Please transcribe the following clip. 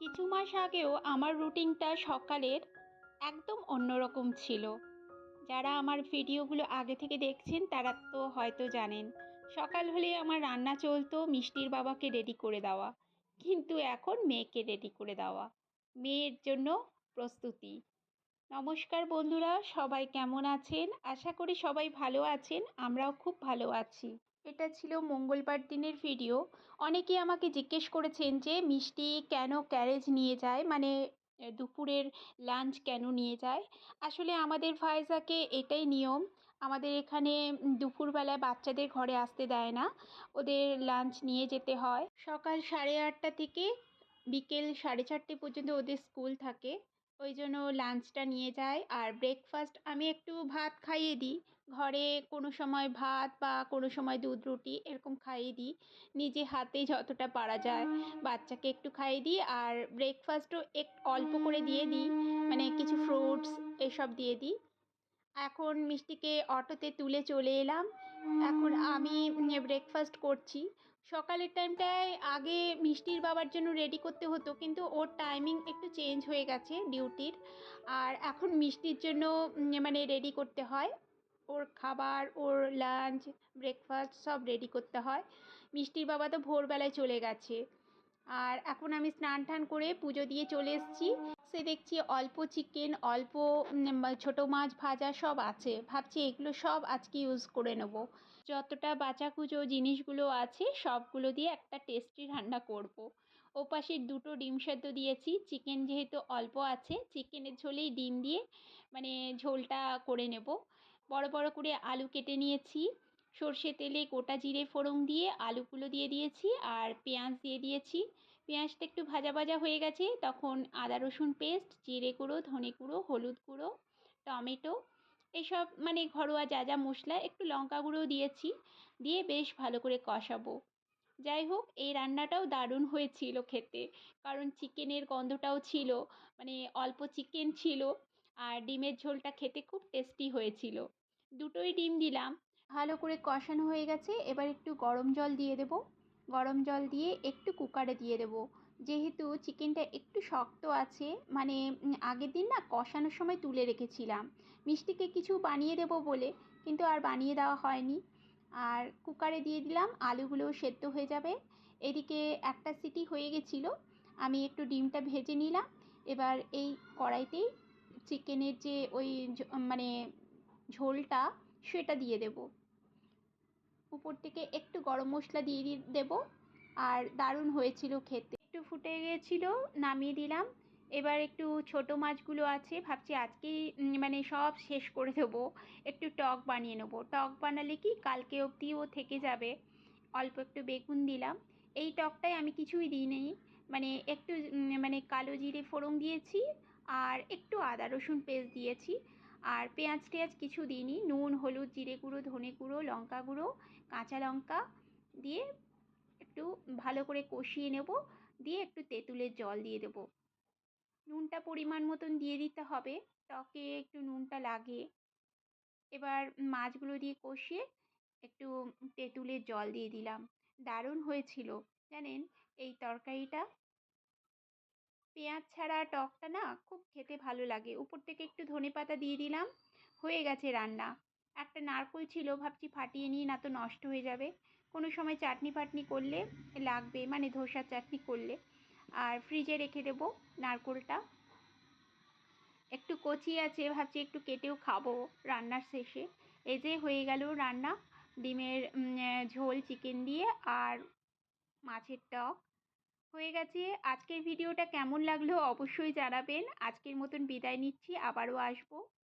কিছু মাস আগেও আমার রুটিনটা সকালের একদম অন্যরকম ছিল। যারা আমার ভিডিওগুলো আগে থেকে দেখছেন, তারা তো হয়তো জানেন, সকাল হলে আমার রান্না চলতো মিষ্টির বাবাকে রেডি করে দেওয়া, কিন্তু এখন মেয়েকে রেডি করে দেওয়া, মেয়ের জন্য প্রস্তুতি। নমস্কার বন্ধুরা, সবাই কেমন আছেন? আশা করি সবাই ভালো আছেন, আমরাও খুব ভালো আছি। এটা ছিল মঙ্গলবার দিনের ভিডিও অনেকেই আমাকে জিজ্ঞেস করেছেন যে, মিষ্টি কেন ক্যারেজ নিয়ে যায়? মানে দুপুরের লাঞ্চ কেন নিয়ে যায়? আসলে আমাদের ভাইজাকে এটাই নিয়ম। আমাদের এখানে দুপুরবেলায় বাচ্চাদের ঘরে আসতে দেয় না। ওদের লাঞ্চ নিয়ে যেতে হয়। সকাল সাড়ে আটটা থেকে বিকেল সাড়ে চারটে পর্যন্ত ওদের স্কুল থাকে। ওই জন্য লাঞ্চটা নিয়ে যায় আর ব্রেকফাস্ট আমি একটু ভাত খাইয়ে দিই। ঘরে কোনো সময় ভাত বা কোনো সময় দুধ রুটি এরকম খাইয়ে দিই। নিজে হাতে যতটা পারা যায় বাচ্চাকে একটু খাইয়ে দিই। আর ব্রেকফাস্টও এক, অল্প করে দিয়ে দিই। মানে কিছু ফ্রুটস এসব দিয়ে দিই। এখন মিষ্টিকে অটোতে তুলে চলে এলাম। এখন আমি ব্রেকফাস্ট করছি সকালের টাইমটায় আগে মিষ্টির বাবার জন্য রেডি করতে হতো, কিন্তু ওর টাইমিং একটু চেঞ্জ হয়ে গেছে ডিউটির আর এখন মিষ্টির জন্য মানে রেডি করতে হয়। ওর খাবার, ওর লাঞ্চ ব্রেকফাস্ট সব রেডি করতে হয়। মিষ্টির বাবা তো ভোরবেলায় চলে গেছে। আর এখন আমি স্নান টান করে পুজো দিয়ে চলে এসেছি। সে দেখছি অল্প চিকেন অল্প ছোটো মাছ ভাজা সব আছে। ভাবছি এগুলো সব আজকে ইউজ করে নেব। যতটা বাঁচা কুচো জিনিসগুলো আছে, সবগুলো দিয়ে একটা টেস্টি রান্না করব। ওপাশে দুটো ডিম সেদ্ধ দিয়েছি। চিকেন যেহেতু অল্প আছে চিকেনের ঝোলেই ডিম দিয়ে মানে ঝোলটা করে নেব। বড় বড় করে আলু কেটে নিয়েছি। সর্ষে তেলে গোটা জিরে ফোড়ন দিয়ে আলুগুলো দিয়ে দিয়েছি আর পেঁয়াজ দিয়ে দিয়েছি। পেঁয়াজটা একটু ভাজা ভাজা হয়ে গেছে, তখন আদা রসুন পেস্ট, জিরে গুঁড়ো, ধনে গুঁড়ো, হলুদ গুঁড়ো, টমেটো এসব মানে ঘরোয়া যা যা মশলা একটু লঙ্কা গুঁড়ো দিয়েছি, দিয়ে বেশ ভালো করে কষাবো। যাই হোক, এই রান্নাটাও দারুণ হয়েছিল খেতে, কারণ চিকেনের গন্ধটাও ছিল মানে অল্প চিকেন ছিল, আর ডিমের ঝোলটা খেতে খুব টেস্টি হয়েছিল। দুটোই ডিম দিলাম ভালো করে কষানো হয়ে গেছে, এবার একটু গরম জল দিয়ে দেব। গরম জল দিয়ে একটু কুকারে দিয়ে দেব। যেহেতু চিকেনটা একটু শক্ত আছে মানে আগের দিন না কষানোর সময় তুলে রেখেছিলাম। মিষ্টিকে কিছু বানিয়ে দেবো বলে, কিন্তু আর বানিয়ে দেওয়া হয়নি। আর কুকারে দিয়ে দিলাম আলুগুলো সেদ্ধ হয়ে যাবে। এদিকে একটা সিটি হয়ে গেছিল, আমি একটু ডিমটা ভেজে নিলাম। এবার এই কড়াইতেই চিকেনের যে ওই মানে ঝোলটা, সেটা দিয়ে দেব। উপর থেকে একটু গরম মশলা দিয়ে দেবো। আর দারুণ হয়েছিল খেতে। একটু ফুটে গিয়েছিল নামিয়ে দিলাম। এবার একটু ছোট মাছগুলো আছে, ভাবছি আজকেই মানে সব শেষ করে দেবো। একটু টক বানিয়ে নেব। টক বানালে কি কালকে অবধিও থেকে যাবে। অল্প একটু বেগুন দিলাম। এই টকটাই আমি কিছুই দিইনি। মানে একটু মানে কালো জিরে ফোড়ন দিয়েছি, আর একটু আদা রসুন পেস্ট দিয়েছি। আর পেঁয়াজ টেয়াজ কিছু দিইনি। নুন, হলুদ, জিরে গুঁড়ো, ধনে গুঁড়ো, লঙ্কা গুঁড়ো, কাঁচা লঙ্কা দিয়ে একটু ভালো করে কষিয়ে নেব। দিয়ে একটু তেঁতুলের জল দিয়ে দেবো। নুনটা পরিমাণ মতন দিয়ে দিতে হবে। টকে একটু নুনটা লাগে। এবার মাছগুলো দিয়ে কষিয়ে একটু তেঁতুলের জল দিয়ে দিলাম। দারুণ হয়েছিল। জানেন, এই তরকারিটা পেঁয়াজ ছাড়া টকটা না খুব খেতে ভালো লাগে। উপর থেকে একটু ধনে পাতা দিয়ে দিলাম, হয়ে গেছে রান্না। একটা নারকোল ছিল, ভাবছি ফাটিয়ে নিই, না তো নষ্ট হয়ে যাবে। কোনো সময় চাটনি ফাটনি করলে লাগবে মানে ধোসার চাটনি করলে। আর ফ্রিজে রেখে দেবো নারকোলটা। একটু কচি আছে, ভাবছি একটু কেটেও খাব রান্নার শেষে। এই যে হয়ে গেল রান্না। ডিমের ঝোল চিকেন দিয়ে আর মাছের টক। হয়ে গেছে। আজকের ভিডিওটা কেমন লাগল অবশ্যই জানাবেন। আজকের মতন বিদায় নিচ্ছি আবারও আসব।